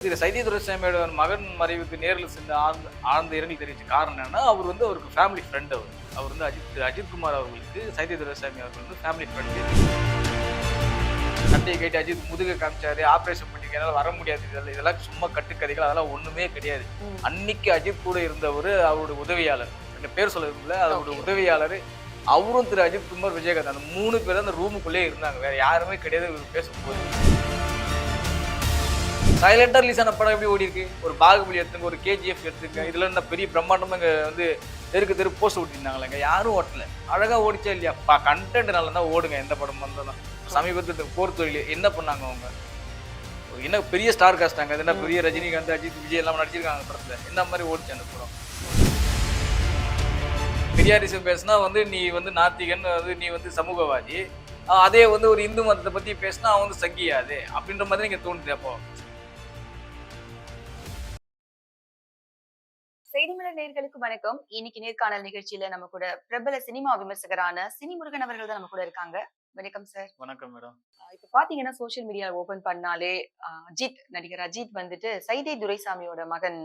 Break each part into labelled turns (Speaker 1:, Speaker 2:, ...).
Speaker 1: திரு சைதி துரைசாமியோட மகன் மறைவுக்கு நேரில் சென்று ஆழ்ந்த ஆழ்ந்த இரங்கல் தெரிவிச்ச காரணம் என்னன்னா அவர் வந்து அவருக்கு ஃபேமிலி ஃப்ரெண்ட் அவர். அவர் வந்து அஜித் அஜித் குமார் அவர்களுக்கு சைதி துரைசாமி அவர்கள் வந்து ஃபேமிலி ஃப்ரெண்டு சண்டையை கேட்டு அஜித் முதுக காமிச்சாரு ஆப்ரேஷன் பண்ணி என்னால் வர முடியாது இதெல்லாம் இதெல்லாம் சும்மா கட்டுக்கதைகள் அதெல்லாம் ஒண்ணுமே கிடையாது. அன்னைக்கு அஜித் கூட இருந்தவர் அவருடைய உதவியாளர். இந்த பேர் சொல்ல அவருடைய
Speaker 2: Okay.
Speaker 1: உதவியாளர். அவரும் திரு அஜித் குமார் விஜயகாந்த் அந்த மூணு பேர் அந்த ரூமுக்குள்ளே இருந்தாங்க. வேற யாருமே கிடையாது பேசும்போது. சைலண்டா ரிலீஸ் ஆன படம் எப்படி ஓடி இருக்கு ஒரு பாகுபலி எடுத்துங்க ஒரு கேஜிஎஃப் எடுத்துங்க. இதுல என்ன பெரிய பிரம்மாண்டமா இங்க வந்து தெருக்கு தெரு போஸ்ட் ஓட்டிருந்தாங்களேங்க யாரும் ஓட்டல. அழகா ஓடிச்சா இல்லையா? பா கண்டென்ட் நல்லா தான் ஓடுங்க எந்த படம் வந்தாலும். சமீபத்தில் போர் தொழில் என்ன பண்ணாங்க அவங்க? என்ன பெரிய ஸ்டார் காஸ்டாங்க அது என்ன பெரிய ரஜினிகாந்த் அஜித் விஜய் எல்லாம் நடிச்சிருக்காங்க படத்தில் படத்துல. என்ன மாதிரி ஓடிச்சு அந்த படம்? பெரியாரிசம் பேசினா வந்து நீ வந்து நாத்திகன் வந்து நீ வந்து சமூகவாதி. அதே வந்து ஒரு இந்து மதத்தை பத்தி பேசினா அவன் வந்து சங்கியாது அப்படின்ற மாதிரி நீங்க தோணுது அப்போ.
Speaker 2: செய்திமலர் வணக்கம். இன்னைக்கு நேர்காணல் நிகழ்ச்சியில நம்ம கூட பிரபல சினிமா விமர்சகரான சினிமுருகன் அவர்கள் தான் நம்ம கூட இருக்காங்க. வணக்கம் சார்.
Speaker 1: வணக்கம் மேடம்.
Speaker 2: இப்போ பாத்தீங்கன்னா சோஷியல் மீடியா ஓபன் பண்ணாலே அஜித் நடிகர் அஜித் வந்துட்டு சைதை துரைசாமியோட மகன்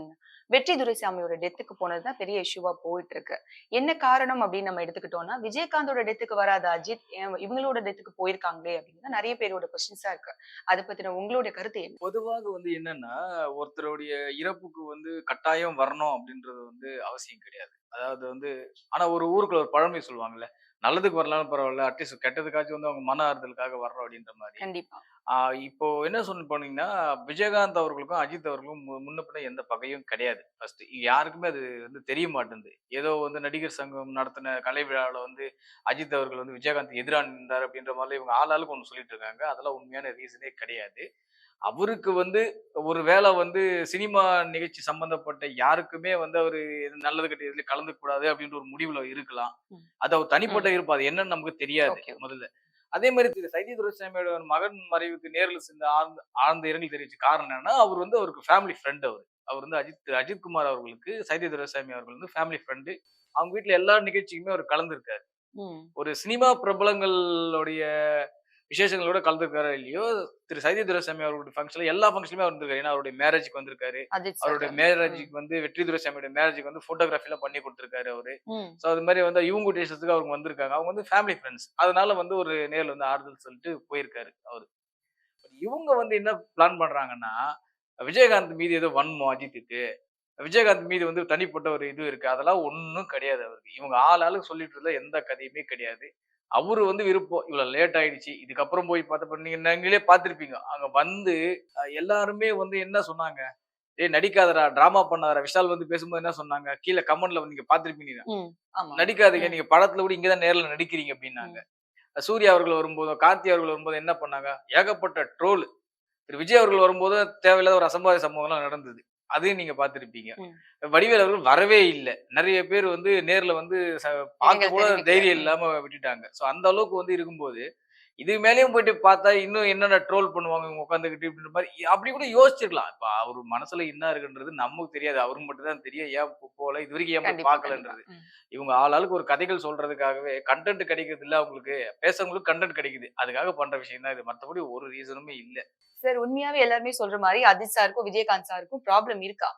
Speaker 2: வெற்றி துரைசாமியோட டெத்துக்கு போனதுதான் பெரிய இஷ்யூவா போயிட்டு இருக்கு என்ன காரணம் அப்படின்னு நம்ம எடுத்துக்கிட்டோம்னா விஜயகாந்தோட டெத்துக்கு வராத அஜித் இவங்களோட டெத்துக்கு போயிருக்காங்களே அப்படின்னு தான் நிறைய பேரோட கொஸ்டின்ஸா இருக்கு. அதை பத்தின உங்களுடைய கருத்து என்ன?
Speaker 1: பொதுவாக வந்து என்னன்னா ஒருத்தருடைய இறப்புக்கு வந்து கட்டாயம் வரணும் அப்படின்றது வந்து அவசியம் கிடையாது. அதாவது வந்து ஆனா ஒரு ஊருக்குள்ள ஒரு பழமை சொல்லுவாங்கல்ல நல்லதுக்கு வரலாம்னு பரவாயில்ல அட்லீஸ்ட் கெட்டதுக்காச்சும் வந்து அவங்க மன ஆறுதலுக்காக வர்றோம் அப்படின்னு அப்படின்ற மாதிரி.
Speaker 2: கண்டிப்பா.
Speaker 1: இப்போ என்ன சொல்லி போனீங்கன்னா விஜயகாந்த் அவர்களுக்கும் அஜித் அவர்களுக்கும் முன்ன பின்ன எந்த பகையும் கிடையாது. ஃபர்ஸ்ட் யாருக்குமே அது வந்து தெரிய மாட்டேங்குது ஏதோ வந்து நடிகர் சங்கம் நடத்தின கலை விழாவில் வந்து அஜித் அவர்கள் வந்து விஜயகாந்த் எதிராக நின்றார் அப்படின்ற மாதிரி இவங்க ஆளாளுக்கு ஒன்று சொல்லிட்டு இருக்காங்க. அதெல்லாம் உண்மையான ரீசனே கிடையாது. அவருக்கு வந்து ஒரு வேளை வந்து சினிமா நிகழ்ச்சி சம்பந்தப்பட்ட யாருக்குமே வந்து அவர் நல்லது கட்டி இதுல கலந்துக்க கூடாது அப்படின்ற ஒரு முடிவுல இருக்கலாம். அது அவர் தனிப்பட்ட இருப்பாது என்னன்னு நமக்கு தெரியாது. முதல்ல. அதே மாதிரி திரு சைதி துரைசாமியோட மகன் மறைவுக்கு நேரில் சென்று ஆழ்ந்த ஆழ்ந்த இரங்கல் தெரிவிச்ச காரணம் என்னன்னா அவர் வந்து அவருக்கு ஃபேமிலி ஃப்ரெண்ட் அவர். அவர் வந்து அஜித் திரு அஜித் குமார் அவர்களுக்கு சைதி துரைசாமி அவர்கள் வந்து ஃபேமிலி ஃப்ரெண்டு அவங்க வீட்ல எல்லா நிகழ்ச்சிக்குமே அவர் கலந்துருக்காரு. ஒரு சினிமா பிரபலங்களுடைய விசேஷங்களோட கலந்துருக்காரோ இல்லையோ? திரு சைதி துரைசாமி அவருடைய ஃபங்க்ஷன்ல எல்லா ஃபங்க்ஷனுமே அவர் வந்திருக்காரு. ஏன்னா அவருடைய மேரேஜ்க்கு வந்திருக்காரு. அவருடைய. மேரேஜுக்கு வந்து வெற்றி துரைசாமியோட மேரேஜுக்கு வந்து போட்டோகிராஃபி எல்லாம் பண்ணி கொடுத்துருக்காரு அவரு. ஸோ அது மாதிரி வந்து இவங்க டேஷத்துக்கு அவங்க வந்திருக்காங்க. அவங்க வந்து ஃபேமிலி ஃப்ரெண்ட்ஸ் அதனால வந்து ஒரு நேர்ல வந்து ஆறுதல் சொல்லிட்டு போயிருக்காரு அவரு. இவங்க வந்து என்ன பிளான் பண்றாங்கன்னா விஜயகாந்த் மீது ஏதோ வன்மம் அஜித்துக்கு. விஜயகாந்த் மீது வந்து தனிப்பட்ட ஒரு இது இருக்கு. அதெல்லாம் ஒன்றும் கிடையாது அவருக்கு. இவங்க ஆள் ஆளுக்கு சொல்லிட்டு இருந்த எந்த கதையுமே கிடையாது. அவரு வந்து விருப்பம் இவ்வளவு லேட் ஆயிடுச்சு இதுக்கப்புறம் போய் பார்த்தப்ப நீங்க நீங்களே பார்த்திருப்பீங்க. அங்க வந்து எல்லாருமே வந்து என்ன சொன்னாங்க? ஏய் நடிக்காதடா டிராமா பண்ணாதடா. விஷால் வந்து பேசும்போது என்ன சொன்னாங்க? கீழே கமெண்ட்ல வந்து நீங்க
Speaker 2: ஆமா.
Speaker 1: நடிக்காதீங்க. நீங்க படத்துல கூட இங்கதான் நேர்ல நடிக்கிறீங்க அப்படின்னாங்க. சூர்யா அவர்கள் வரும்போதும் கார்த்தி அவர்கள் வரும்போது என்ன பண்ணாங்க? ஏகப்பட்ட ட்ரோல் திரு விஜய் அவர்கள் வரும்போது தேவையில்லாத ஒரு அசம்பாவித சம்பவம்லாம் நடந்தது. அதையும் நீங்க பார்த்திருப்பீங்க
Speaker 2: ம்.
Speaker 1: வடிவேல் அவர்கள் வரவே இல்லை நிறைய பேர் வந்து நேர்ல வந்து பார்க்க கூட. தைரியம். இல்லாம விட்டுட்டாங்க சோ அந்த அளவுக்கு வந்து இருக்கும்போது இது மேலேயும் போயிட்டு பார்த்தா இன்னும் என்னென்ன ட்ரோல் பண்ணுவாங்க இவங்க உட்காந்துக்கிட்டு இப்படின்ற மாதிரி அப்படி கூட யோசிச்சிருக்கலாம். இப்ப அவர் மனசுல என்ன இருக்குன்றது நமக்கு தெரியாது. அவருக்கு மட்டும் தான் தெரியும். ஏன் போல இது வரைக்கும் ஏன் பார்க்கலன்றது. இவங்க ஆளாளுக்கு ஒரு கதைகள் சொல்றதுக்காகவே கண்டென்ட் கிடைக்கிறது இல்ல அவங்களுக்கு. பேசுறவங்களுக்கு கண்டென்ட் கிடைக்குது. அதுக்காக பண்ற விஷயம் தான் இது. மத்தபடி ஒரு ரீசனுமே இல்ல.
Speaker 2: சார் உண்மையாவே எல்லாருமே சொல்ற மாதிரி அஜித் சாருக்கும் விஜயகாந்த் சாருக்கும் ப்ராப்ளம் இருக்கா?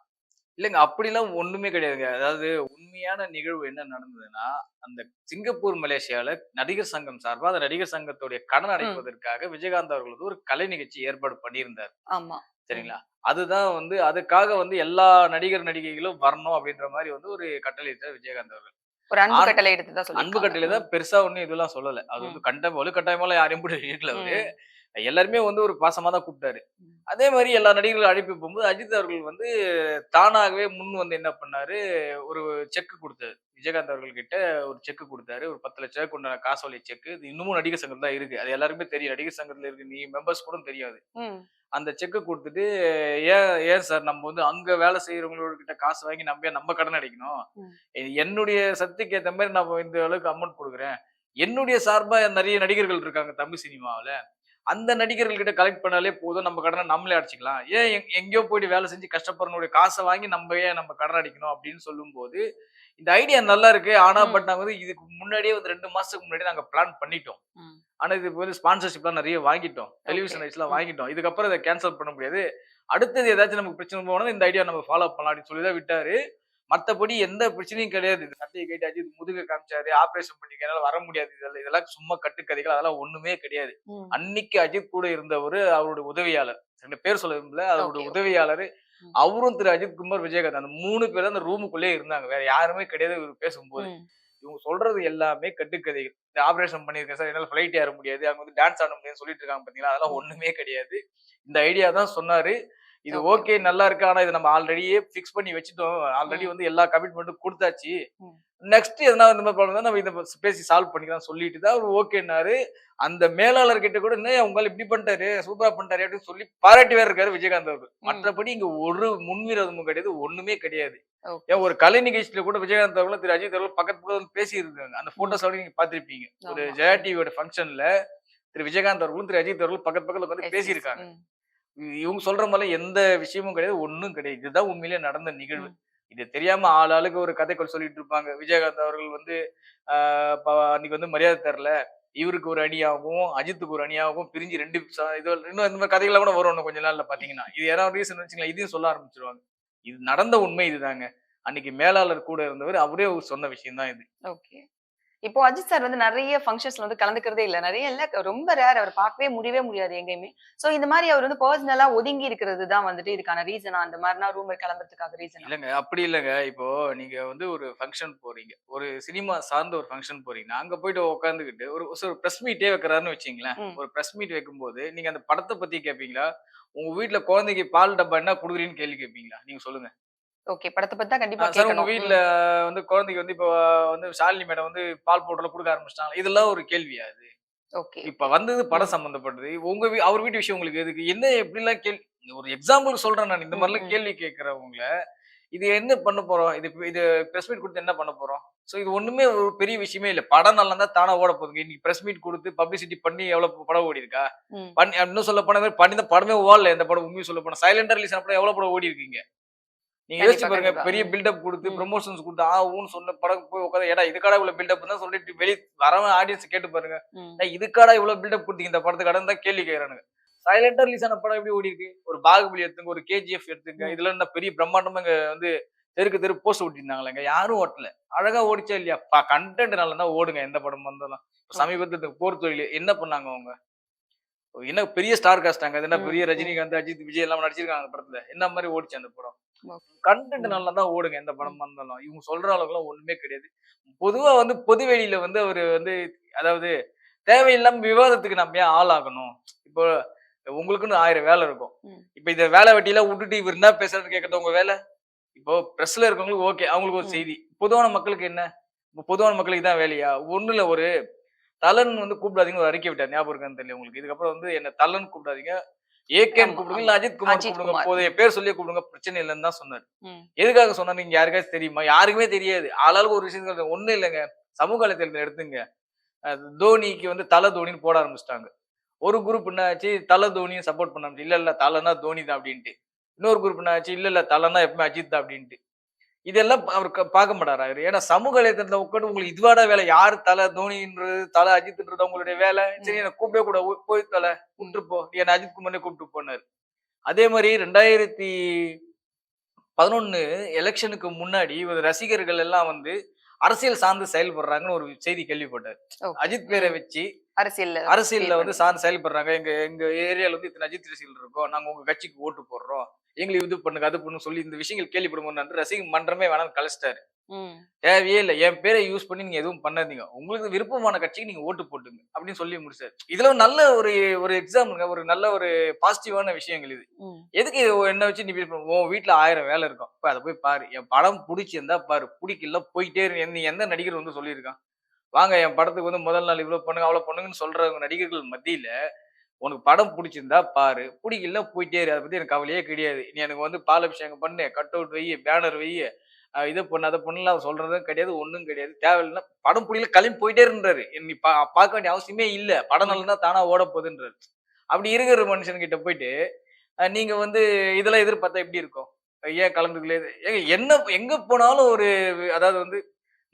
Speaker 1: இல்லைங்க அப்படிலாம் ஒண்ணுமே கிடையாதுங்க. அதாவது உண்மையான நிகழ்வு என்ன நடந்ததுன்னா அந்த சிங்கப்பூர் மலேசியால நடிகர் சங்கம் சார்பா அந்த நடிகர் சங்கத்துடைய கடன் அடைப்பதற்காக விஜயகாந்த் அவர்களுக்கு ஒரு கலை நிகழ்ச்சி ஏற்பாடு பண்ணியிருந்தார்.
Speaker 2: ஆமா.
Speaker 1: சரிங்களா? அதுதான் வந்து அதுக்காக வந்து எல்லா நடிகர் நடிகைகளும் வரணும் அப்படின்ற மாதிரி வந்து ஒரு கட்டளையிட்டார் விஜயகாந்த் அவர்கள்.
Speaker 2: ஒரு அன்பு கட்டளை எடுத்து தான்
Speaker 1: அன்பு கட்டளை தான் பெருசா ஒண்ணும் இதெல்லாம் சொல்லல. அது வந்து கண்ட வலு கட்டாயமால யாரையும் கூட இருக்கல அவரு. எல்லாருமே வந்து ஒரு பாசமா தான் கூப்பிட்டாரு. அதே மாதிரி எல்லா நடிகர்களும் அழைப்பு போகும்போது அஜித் அவர்கள் வந்து தானாகவே முன் வந்து என்ன பண்ணாரு? ஒரு செக் கொடுத்தாரு. விஜயகாந்த் அவர்கள் கிட்ட ஒரு செக் கொடுத்தாரு. ஒரு பத்து லட்ச ரூபாய்க்கு உண்டான காசோலை செக் இது இன்னமும் நடிகர் சங்கம் தான் இருக்கு. அது எல்லாருக்குமே தெரியும். நடிகர் சங்கத்துல இருக்கு. நீ மெம்பர்ஸ் கூட தெரியாது. அந்த செக்கை கொடுத்துட்டு ஏன் ஏன் சார் நம்ம வந்து அங்க வேலை செய்யறவங்களோட கிட்ட காசு வாங்கி நம்ம நம்ம கடன் அடைக்கணும். என்னுடைய சக்திக்கு ஏத்த மாதிரி நான் இந்த அளவுக்கு அமௌண்ட் கொடுக்குறேன். என்னுடைய சார்பா நிறைய நடிகர்கள் இருக்காங்க தமிழ் சினிமாவுல. அந்த நடிகர்கள் கிட்ட கலெக்ட் பண்ணாலே போதும் நம்ம கடனை நம்மளே அடைச்சிக்கலாம் ஏன் எங்- எங்கேயோ போயிட்டு வேலை செஞ்சு கஷ்டப்படுறவங்களுடைய காசை வாங்கி நம்ம ஏன் நம்ம கடன் அடிக்கணும் அப்படின்னு சொல்லும்போது இந்த ஐடியா நல்லா இருக்கு ஆனா. பட் நாங்க வந்து இதுக்கு முன்னாடியே வந்து ரெண்டு மாசத்துக்கு முன்னாடி நாங்க பிளான் பண்ணிட்டோம். ஆனா இது வந்து ஸ்பான்சர்ஷிப்லாம் நிறைய வாங்கிட்டோம் டெலிவிஷன். ரைட்ஸ்லாம். வாங்கிட்டோம் இதுக்கப்புறம் இதை கேன்சல் பண்ண முடியாது அடுத்தது ஏதாச்சும் நமக்கு பிரச்சனை போனா இந்த ஐடியா நம்ம ஃபாலோ பண்ணலாம் அப்படின்னு சொல்லி தான் விட்டாரு மத்தபடி எந்த பிரச்சனையும் கிடையாது. இது சட்டையை கேட்டு அஜித் முதுக காமிச்சாரு ஆபரேஷன் பண்ணிக்க என்னால வர முடியாது இதெல்லாம். இதெல்லாம் சும்மா கட்டுக்கதைகள் அதெல்லாம் ஒண்ணுமே கிடையாது. அன்னைக்கு அஜித் கூட இருந்தவர் அவருடைய உதவியாளர். ரெண்டு பேர் சொல்ல விரும்பல அவருடைய. உதவியாளர். அவரும் திரு அஜித் குமார் விஜயகாந்த். அந்த மூணு பேர் தான் அந்த ரூமுக்குள்ளே இருந்தாங்க. வேற யாருமே கிடையாது இவர் பேசும்போது. இவங்க சொல்றது எல்லாமே கட்டுக்கதைகள். இந்த ஆபரேஷன் பண்ணியிருக்கேன் சார் என்னால ஃபிளைட் ஏற முடியாது. அவங்க வந்து டான்ஸ் ஆட முடியாதுன்னு சொல்லிட்டு இருக்காங்க பாத்தீங்களா? அதெல்லாம் ஒண்ணுமே கிடையாது. இந்த ஐடியா தான் சொன்னாரு. இது. ஓகே நல்லா இருக்கு ஆனா இது நம்ம ஆல்ரெடியே ஃபிக்ஸ் பண்ணி வச்சுட்டோம் ஆல்ரெடி. வந்து எல்லா கமிட்மெண்ட்டும் கொடுத்தாச்சு. நெக்ஸ்ட் எதனா இந்த மாதிரி ப்ராப்ளம் நம்ம இதை பேசி சால்வ் பண்ணிக்கலாம் சொல்லிட்டு தான் அவர் ஓகேன்னாரு அந்த மேலாளர் கிட்ட கூட என்ன உங்களால இப்படி பண்ணிட்டாரு சூப்பரா பண்ணிட்டாரு அப்படின்னு சொல்லி பாராட்டி வேற இருக்காரு விஜயகாந்த் அவர்கள். மற்றபடி இங்க ஒரு முன்விரோதமும் கிடையாது ஒண்ணுமே கிடையாது. ஏன் ஒரு கலை நிகழ்ச்சியில கூட விஜயகாந்த் அவர்களும் திரு அஜித் அவர்களும் பக்கத்து பக்கத்துல வந்து பேசி இருக்காங்க அந்த போட்டோஸ் அப்படி நீங்க பாத்திருப்பீங்க ஒரு. ஜெயா டிவியோட ஃபங்க்ஷன்ல திரு விஜயகாந்த் அவர்களும் திரு அஜித் அவர்களும் பக்கத்து பக்கத்துல வந்து. பேசியிருக்காங்க இவங்க சொல்ற மாதிரி எந்த விஷயமும் கிடையாது ஒண்ணும் கிடையாது. இதுதான் உண்மையிலேயே நடந்த நிகழ்வு. இது தெரியாம ஆள் ஆளுக்கு ஒரு கதைகள் சொல்லிட்டு இருப்பாங்க. விஜயகாந்த் அவர்கள் வந்து அன்னைக்கு வந்து மரியாதை தரல. இவருக்கு ஒரு அணியாகவும் அஜித்துக்கு ஒரு அணியாகவும் பிரிஞ்சு ரெண்டு இது இன்னும் இந்த மாதிரி கதைகள்லாம் கூட வரும் கொஞ்ச நாள்ல பாத்தீங்கன்னா. இது யாராவது ரீசன் வச்சுங்களா இதையும் சொல்ல ஆரம்பிச்சிருவாங்க. இது நடந்த உண்மை இதுதாங்க. அன்னைக்கு மேலாளர் கூட இருந்தவர் அவரே சொன்ன விஷயம் தான் இது.
Speaker 2: ஓகே. இப்போ அஜித் சார் வந்து நிறைய ஃபங்க்ஷன்ஸ்ல வந்து கலந்துக்கிறதே இல்ல. நிறைய இல்ல. ரொம்ப ரேர் அவர் பார்க்கவே முடியவே முடியாது எங்கேயுமே. சோ இந்த மாதிரி அவர் வந்து பர்சனலா ஒதுங்கி இருக்கிறது தான் வந்துட்டு இதுக்கான ரீசனா அந்த மாதிரினா ரூம் கிளம்புறதுக்காக ரீசன்
Speaker 1: இல்லைங்க. அப்படி இல்லைங்க. இப்போ நீங்க வந்து ஒரு ஃபங்க்ஷன் போறீங்க. ஒரு சினிமா சார்ந்த ஒரு ஃபங்க்ஷன் போறீங்கன்னா அங்க போயிட்டு உட்காந்துக்கிட்டு ஒரு ஒரு ப்ரெஸ் மீட்டே வைக்கிறாருன்னு வச்சுங்களேன். ஒரு ப்ரெஸ் மீட் வைக்கும்போது நீங்க அந்த படத்தை பத்தி கேட்பீங்களா உங்க வீட்ல குழந்தைக்கு பால் டப்பா என்ன குடுக்குறீன்னு கேள்வி கேட்பீங்களா நீங்க சொல்லுங்க.
Speaker 2: ஓகே படத்தை பத்தி தான் கண்டிப்பா
Speaker 1: சார் உங்க வீட்ல வந்து குழந்தைக்கு வந்து இப்போ வந்து ஷாலினி மேடம் வந்து பால் பவுடர்ல கொடுக்க ஆரம்பிச்சிட்டாங்க இதெல்லாம் ஒரு கேள்வியா அது
Speaker 2: ஓகே
Speaker 1: இப்ப வந்தது படம் சம்பந்தப்பட்டது. உங்க அவர் வீட்டு விஷயம் உங்களுக்கு எதுக்கு? என்ன எப்படிலாம் கேள்வி ஒரு எக்ஸாம்பிள் சொல்றேன் நான். இந்த மாதிரிலாம். கேள்வி கேட்கறவங்கள இது என்ன பண்ண போறோம்? இது இது பிரஸ் மீட் கொடுத்து என்ன பண்ண போறோம்? சோ இது ஒண்ணுமே ஒரு பெரிய விஷயமே இல்ல. படம் நல்லா இருந்தா தானா ஓட போகுதுங்க. இன்னைக்கு பிரஸ் மீட் கொடுத்து பப்ளிசிட்டி பண்ணி எவ்வளவு படம் ஓடி இருக்கா. பண்ணி இன்னும் சொல்ல போன பண்ணி இந்த படமே ஓடல. இந்த படம் உண்மையை சொல்ல போனா சைலண்டா ரிலீஸ் படம் எவ்வளவு படம் ஓடி இருக்கீங்க நீங்க யோசிச்சு பாருங்க. பெரிய. பில்டப் கொடுத்து. ப்ரொமோஷன்ஸ் கொடுத்து ஆ ஊன்னு சொன்ன படம் போய் உட்காந்து ஏடா இதுக்காடா இவ்வளவு பில்டப் தான் சொல்லிட்டு வெளிய வரவன் ஆடியன்ஸ் கேட்டு பாருங்க இதுக்காடா இவ்வளவு பில்டப் கொடுத்தீங்க இந்த படத்துக்கு அடம் தான் கேள்வி கேட்கறானுங்க சைலண்டா ரிலீஸ் ஆன படம் எப்படி ஓடி இருக்கு ஒரு பாகுபலி எடுத்துங்க ஒரு கேஜிஎஃப் எடுத்துங்க. இதுல என்ன பெரிய பிரம்மாண்டமா இங்க வந்து தெருக்கு தெரு போஸ்ட் ஓட்டிருந்தாங்களேங்க யாரும் ஓட்டல அழகா ஓடிச்சா இல்லையா கண்டென்ட் நல்லா தான் ஓடுங்க எந்த படம் வந்தாலும் சமீபத்துல போர் தொழில் என்ன பண்ணாங்க அவங்க என்ன பெரிய ஸ்டார் காஸ்டாங்க அது என்ன பெரிய. ரஜினிகாந்த் அஜித் விஜய் எல்லாம் நடிச்சிருக்காங்க அந்த படத்துல என்ன மாதிரி ஓடிச்சு அந்த படம். கண்டென்ட். நல்லா தான் ஓடுங்க எந்த படம் வந்தாலும். இவங்க சொல்ற அளவுக்குலாம் ஒண்ணுமே கிடையாது. பொதுவா வந்து பொது வெளியில வந்து அவரு வந்து அதாவது தேவையில்லாம விவாதத்துக்கு நம்ம ஏன் ஆளாகணும்? இப்போ உங்களுக்குன்னு ஆயிரம் வேலை இருக்கும். இப்ப இந்த வேலை வெட்டியெல்லாம் விட்டுட்டு இவர் என்ன பேசுறதுன்னு கேட்கறது உங்க வேலை? இப்போ பிரஸ்ல இருக்கவங்களுக்கு ஓகே அவங்களுக்கு ஒரு. செய்தி. பொதுவான மக்களுக்கு என்ன? இப்போ பொதுவான மக்களுக்கு தான் வேலையா? ஒண்ணு இல்ல ஒரு தலன் வந்து கூப்பிடாதீங்கன்னு ஒரு அறிக்கை விட்டார். ஞாபகம் இருக்கான்னு தெரியல உங்களுக்கு. இதுக்கப்புறம் வந்து என்ன தலன் கூப்பிடாதீங்க. ஏகேன்னு கூப்பிடுங்க அஜித் குமார் கூப்பிடுங்க. போதைய பேர் சொல்லி கூப்பிடுங்க பிரச்சனை இல்லைன்னு தான் சொன்னார். எதுக்காக சொன்னா நீங்க யாருக்காச்சும் தெரியுமா? யாருக்குமே தெரியாது. ஆளாளுக்கு ஒரு விஷயம் ஒண்ணும் இல்லைங்க. சமூக வலைத்தளத்துல எடுத்துங்க. தோனிக்கு வந்து தலை தோனின்னு போட ஆரம்பிச்சிட்டாங்க. ஒரு குரூப் என்னாச்சு தலை தோனியும் சப்போர்ட் பண்ண ஆரம்பிச்சு இல்ல இல்ல தலைனா தோனி தான் அப்படின்ட்டு. இன்னொரு குரூப் என்னாச்சு இல்ல இல்ல தலைனா எப்பவுமே அஜித் தான் அப்படின்ட்டு. இதெல்லாம் அவர் பார்க்க மாட்டாரா அவரு ஏன்னா சமூக வலைத்தளத்துல உட்காந்து உங்களுக்கு இதுவாடா வேலை? யாரு தலை தோனின்றது தலை அஜித்ன்றது உங்களுடைய வேலை? சரி என்ன கூப்பிடவே கூட போய் தலை கூப்பிட்டு போ. நீ என்ன அஜித் குமாரே கூப்பிட்டு போனாரு. அதே மாதிரி ரெண்டாயிரத்தி பதினொன்னு எலெக்ஷனுக்கு முன்னாடி இவர் ரசிகர்கள் எல்லாம் வந்து அரசியல் சார்ந்து செயல்படுறாங்கன்னு ஒரு செய்தி கேள்விப்பட்டார். அஜித் பேரை. வச்சு
Speaker 2: அரசியல்ல
Speaker 1: அரசியல்ல வந்து சார்ந்து செயல்படுறாங்க. எங்க எங்க ஏரியால வந்து இத்தனை அஜித் ரசிகர்கள் இருக்கோம். நாங்க உங்க கட்சிக்கு ஓட்டு போடுறோம். எங்களுக்கு இது பண்ணுங்க அது பண்ணுங்க சொல்லி இந்த விஷயங்கள் கேள்விப்படும்போது ரசிகர் மன்றமே வேணாம் கழிச்சிட்டாரு
Speaker 2: ம்.
Speaker 1: தேவையே இல்லை. என் பேரை யூஸ் பண்ணி நீங்க எதுவும் பண்ணாதீங்க. உங்களுக்கு விருப்பமான கட்சிக்கு நீங்க ஓட்டு போட்டுங்க அப்படின்னு சொல்லி முடிச்சாரு. இதுல நல்ல ஒரு ஒரு எக்ஸாம்பிளுங்க ஒரு நல்ல ஒரு பாசிட்டிவான விஷயங்கள் இது. எதுக்கு என்ன வச்சு நீ பண்ண? உன் வீட்ல ஆயிரம் வேலை இருக்கும். இப்ப அதை போய் பாரு. என் படம் பிடிச்சிருந்தா பாரு. பிடிக்கல போயிட்டே நீ எந்த நடிகர் வந்து சொல்லியிருக்கான்? வாங்க என் படத்துக்கு வந்து முதல் நாள் இவ்வளவு பண்ணுங்க அவ்வளவு பண்ணுங்கன்னு சொல்றவங்க நடிகர்கள் மத்தியில உனக்கு படம் பிடிச்சிருந்தா பாரு. பிடிக்கல போயிட்டே இரு. அதை பத்தி எனக்கு கவலையே கிடையாது. நீ எனக்கு வந்து பாலாபிஷேகம் பண்ணு கட் அவுட் வை பேனர் வை இதை பண்ணு அதை பண்ணலாம் சொல்றதும் கிடையாது ஒண்ணும் கிடையாது. தேவையில்லைன்னா படம் பிடிக்கல கிளம்பி போயிட்டே இருந்தாரு நீ பா பார்க்க வேண்டிய அவசியமே இல்ல. படம் நல்லா தானா ஓட போகுதுன்றாரு. அப்படி இருக்கிற மனுஷன்கிட்ட போயிட்டு நீங்க வந்து இதெல்லாம் எதிர்பார்த்தா எப்படி இருக்கும்? ஏன் கலந்துக்கல என்ன எங்க போனாலும் ஒரு அதாவது வந்து